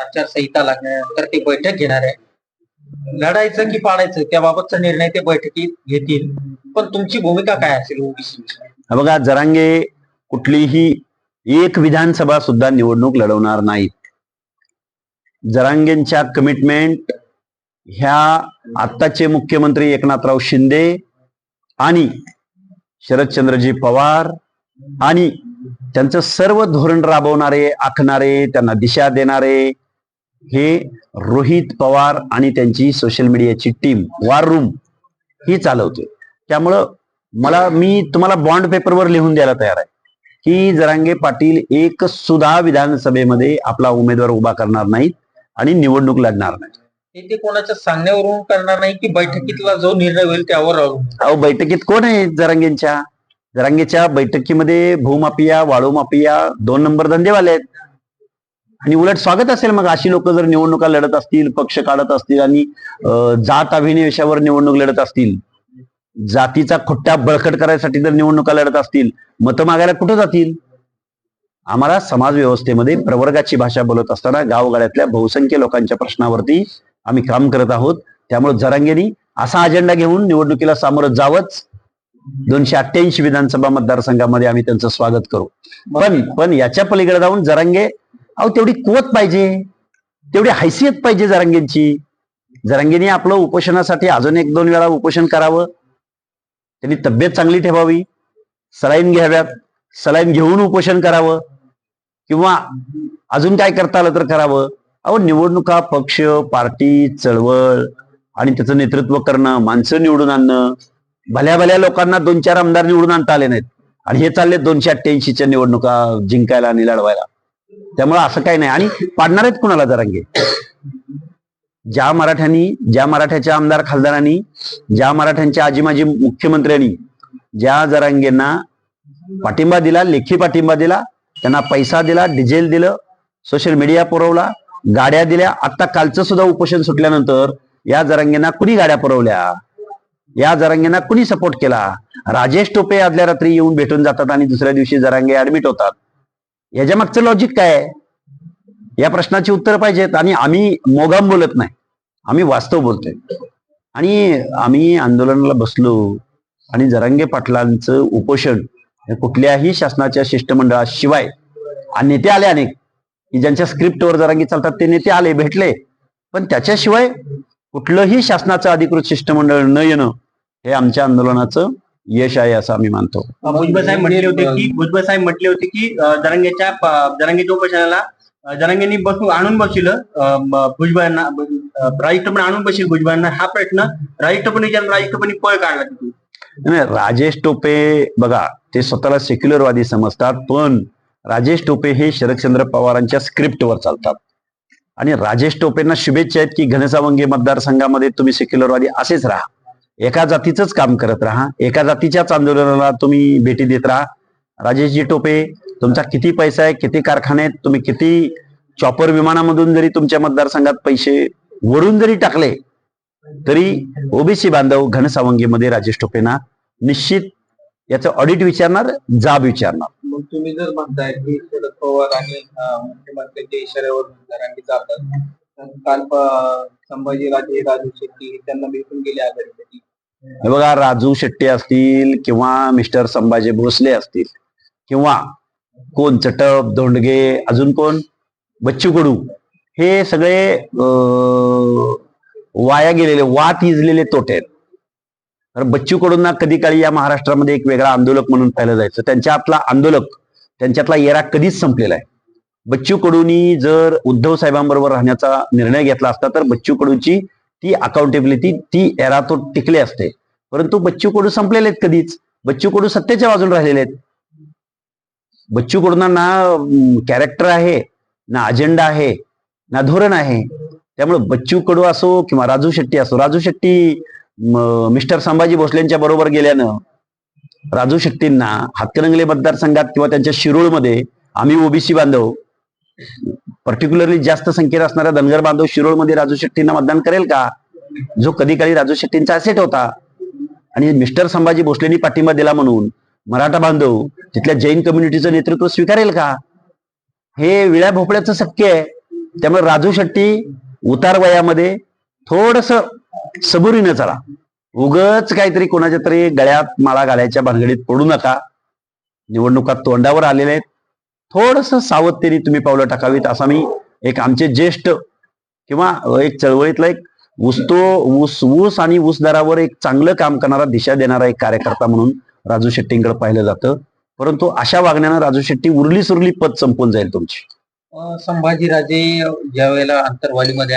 आचारसंहिता लागल्यानंतर ते बैठक घेणार आहे. लढायचं की पाडायचं त्याबाबतचा निर्णय ते बैठकीत घेतील. पण तुमची भूमिका काय असेल ओबीसीची बघा जरांगे कुठलीही एक विधानसभा सुद्धा निवडणूक लढवणार नाहीत. जरांगेंच्या कमिटमेंट ह्या आत्ताचे मुख्यमंत्री एकनाथराव शिंदे आणि शरदचंद्रजी पवार आणि त्यांचं सर्व धोरण राबवणारे आखणारे त्यांना दिशा देणारे हे रोहित पवार आणि त्यांची सोशल मीडियाची टीम वार रूम ही चालवते त्यामुळं मला मी तुम्हाला बॉन्ड पेपरवर लिहून द्यायला तयार आहे. की जरांगे पाटील एक सुद्धा विधानसभेमध्ये आपला उमेदवार उभा करणार नाहीत आणि निवडणूक लढणार नाही ते कोणाच्या सांगण्यावरून करणार नाही की बैठकीतला जो निर्णय होईल त्यावर. अहो बैठकीत कोण आहे जरांगेंच्या? जरांगेच्या बैठकीमध्ये भूमाफिया वाळू माफिया दोन नंबर धंदेवाले आहेत. आणि उलट स्वागत असेल मग अशी लोक जर निवडणुका लढत असतील पक्ष काढत असतील आणि जात अभिनिवेशावर निवडणूक लढत असतील. जातीचा खुट्टा बळकट करायसाठी जर निवडणुका लढत असतील मतं मागायला कुठं जातील? आम्हाला समाज व्यवस्थेमध्ये प्रवर्गाची भाषा बोलत असताना गावगाड्यातल्या बहुसंख्य लोकांच्या प्रश्नावरती आम्ही काम करत आहोत. त्यामुळे जरांगेनी असा अजेंडा घेऊन निवडणुकीला सामोरं जावंच. दोनशे अठ्ठ्याऐंशी विधानसभा मतदारसंघामध्ये आम्ही त्यांचं स्वागत करू. पण पण याच्या पलीकडे जाऊन जरांगे अहो तेवढी कुवत पाहिजे. तेवढी हैसियत पाहिजे जरांगेंची. जरांगेने आपलं उपोषणासाठी अजून एक दोन वेळा उपोषण करावं. त्यांनी तब्येत चांगली ठेवावी. सलाईन घ्याव्यात. सलाईन घेऊन उपोषण करावं. किंवा अजून काय करता आलं तर करावं. अहो निवडणुका पक्ष पार्टी चळवळ आणि त्याचं नेतृत्व करणं माणसं निवडून आणणं. भल्या भल्या लोकांना दोन चार आमदार निवडून आणता आले नाहीत. आणि हे चालले दोनशे अठ्ठ्याऐंशीच्या निवडणुका जिंकायला आणि लढवायला. त्यामुळे असं काही नाही. आणि पाडणार आहेत कुणाला जरांगे ज्या मराठ्यांनी ज्या मराठ्याच्या आमदार खासदारांनी ज्या मराठ्यांच्या आजी माजी मुख्यमंत्र्यांनी ज्या जरांगेंना पाठिंबा दिला लेखी पाठिंबा दिला त्यांना पैसा दिला डिझेल दिलं सोशल मीडिया पुरवला गाड्या दिल्या आता कालचं सुद्धा उपोषण सुटल्यानंतर या जरांगेंना कुणी गाड्या पुरवल्या? या जरांगेंना कुणी सपोर्ट केला? राजेश टोपे आदल्या रात्री येऊन भेटून जातात आणि दुसऱ्या दिवशी जरांगे ऍडमिट होतात. याच्या मागचं लॉजिक काय आहे? या प्रश्नाची उत्तर पाहिजेत आणि आम्ही मोगाम बोलत नाही. आम्ही वास्तव बोलतोय. आणि आम्ही आंदोलनाला बसलो आणि जरांगे पाटलांचं उपोषण कुठल्याही शासनाच्या शिष्टमंडळाशिवाय आणि नेते आले अनेक. की ज्यांच्या स्क्रिप्टवर जरांगी चालतात ते नेते आले भेटले. पण त्याच्याशिवाय कुठलंही शासनाचं अधिकृत शिष्टमंडळ न येणं हे आमच्या आंदोलनाचं यश आहे असं आम्ही मानतो. भुजबळ साहेब म्हटले होते की भुजबळ साहेब म्हटले होते की जरांगेच्या जरांगेच्या उपोषणाला जरांगेंनी बसून आणून म- भुजबळांना अं, राजेश टोपणे आणून बसील भुजबळांना. हा प्रश्न राजेश टोपणे पळ काढला तिथून. राजेश टोपे बघा ते स्वतःला सेक्युलरवादी समजतात पण राजेश टोपे हे शरदचंद्र पवारांच्या स्क्रिप्टवर चालतात. आणि राजेश टोपेंना शुभेच्छा आहेत की घनसावंगी मतदारसंघामध्ये तुम्ही सेक्युलरवादी असेच राहा. एका जातीचंच काम करत राहा. एका जातीच्याच आंदोलनाला तुम्ही भेटी देत राहा. राजेशजी टोपे तुमचा किती पैसा आहे किती कारखाने आहेत तुम्ही किती चॉपर विमानामधून जरी तुमच्या मतदारसंघात पैसे वरून जरी टाकले तरी ओबीसी बांधव घनसावंगीमध्ये राजेश टोपेंना निश्चित याचं ऑडिट विचारणार जाब विचारणार. मग तुम्ही जर म्हणताय की शरद पवार आणि अं, मुख्यमंत्र्यांच्या इशाऱ्यावर जरांगे जातात तर काल प- संभाजीराजे राजू शेट्टी त्यांना भेटून गेले आघाडीसाठी. हे बघा राजू शेट्टी असतील किंवा मिस्टर संभाजी भोसले असतील किंवा कोण? चटप धोंडगे अजून कोण? बच्चू कडू. हे सगळे वाया गेलेले वात इजलेले तोटे आहेत. तर बच्चू कडूंना कधी काळी या महाराष्ट्रामध्ये एक वेगळा आंदोलक म्हणून पाहिलं जायचं. त्यांच्यातला आंदोलक त्यांच्यातला येरा कधीच संपलेला आहे. बच्चू कडूंनी जर उद्धव साहेबांबरोबर राहण्याचा निर्णय घेतला असता तर बच्चू कडूची ती अकाउंटेबिलिटी ती एरा तो टिकले असते. परंतु बच्चू कडू संपलेले आहेत कधीच. बच्चू कडू सत्तेच्या बाजून राहिलेले आहेत. बच्चू कडूंना ना कॅरेक्टर आहे ना अजेंडा आहे ना धोरण आहे. त्यामुळे बच्चू कडू असो किंवा राजू शेट्टी असो राजू शेट्टी मिस्टर संभाजी भोसलेंच्या बरोबर गेल्यानं राजू शेट्टींना हातकणंगले मतदारसंघात किंवा त्यांच्या शिरूळमध्ये आम्ही ओबीसी बांधव पर्टिक्युलरली जास्त संख्येत असणारा धनगर बांधव शिरोळमध्ये राजू शेट्टींना मतदान करेल का? जो कधी काळी राजू शेट्टींचा असेट होता. आणि मिस्टर संभाजी भोसलेंनी पाठिंबा दिला म्हणून मराठा बांधव तिथल्या जैन कम्युनिटीचं नेतृत्व स्वीकारेल का? हे विळ्या भोपळ्याचं शक्य आहे. त्यामुळे राजू शेट्टी उतार वयामध्ये थोडस सबुरीनं चला. उगच काहीतरी कोणाच्या तरी गळ्यात माळा घालायच्या भानगडीत पडू नका. निवडणुका तोंडावर आलेल्या आहेत. थोडस सावधतेने तुम्ही पावलं टाकावीत असा मी एक आमचे ज्येष्ठ किंवा एक चळवळीतला एक ऊसतो ऊस ऊस आणि ऊस दरावर एक चांगलं काम करणारा दिशा देणारा एक कार्यकर्ता म्हणून राजू शेट्टींकडे पाहिलं जातं. परंतु अशा वागण्यानं राजू शेट्टी उरली सुरली पद संपून जाईल तुमची. संभाजीराजे ज्या वेळेला अंतरवालीमध्ये